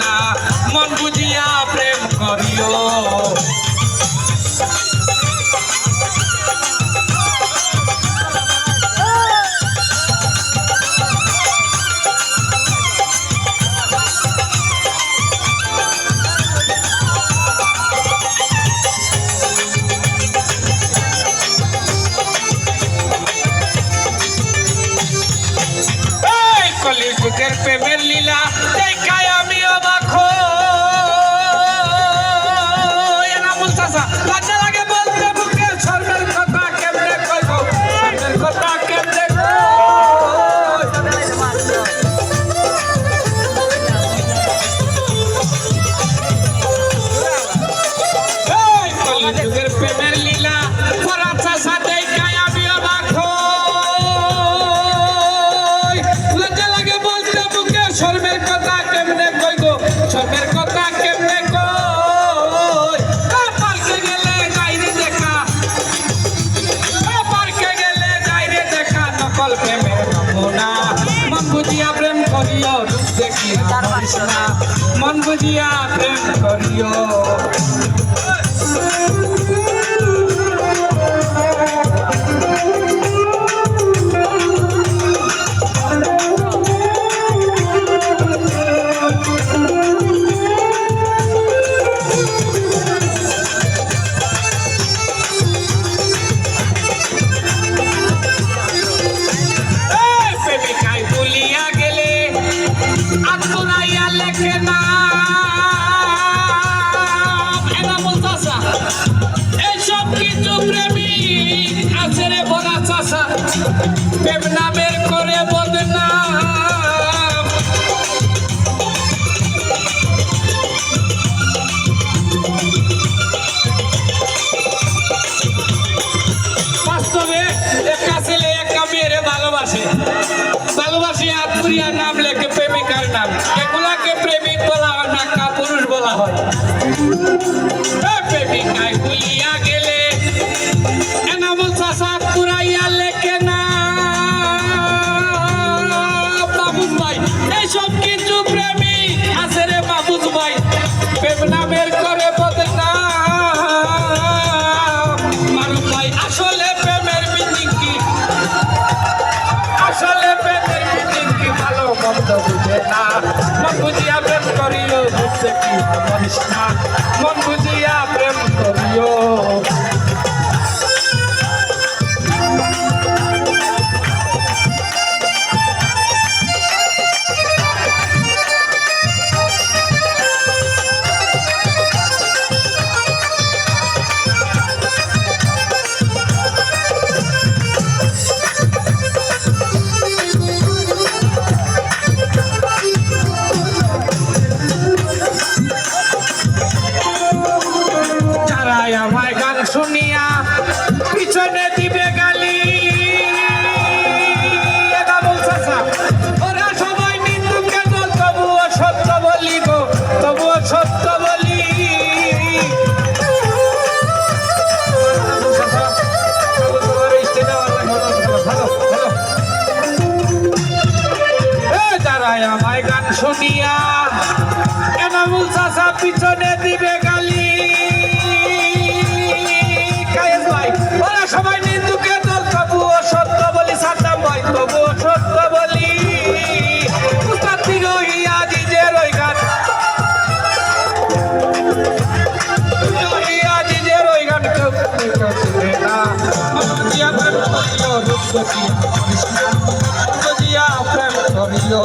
না মন বুঝিয়া প্রেম করিও। কলিযুগের প্রেমের শর্মের কথা কেমনে কই গো? শর্মের কথা কেমনে কই? পার্কে গেলে গাইরে দেখা। পার্কে গেলে গাইরে দেখা। নকল প্রেমের নমুনা। মন বুঝিয়া প্রেম করিও রূপ দেখি মন বুঝিয়া প্রেম করিও। নাম লেখে প্রেমিকার নাম। এগুলাকে প্রেমিক বলা হয় না, কাপুরুষ বলা হয়। এ প্রেমিকায় গুলি এনামুল বুঝতে কি মন বুঝিয়া প্রেম করিও পিছনে দিবে গালি। ওরা সবাই নিন্দুকে তো তবুও বলি গো বলি শুনিয়া এনামুল চাষা পিছনে দিবে শুনে না। বুঝিয়া প্রেম করিও রূপ বুঝিয়া প্রেম করিও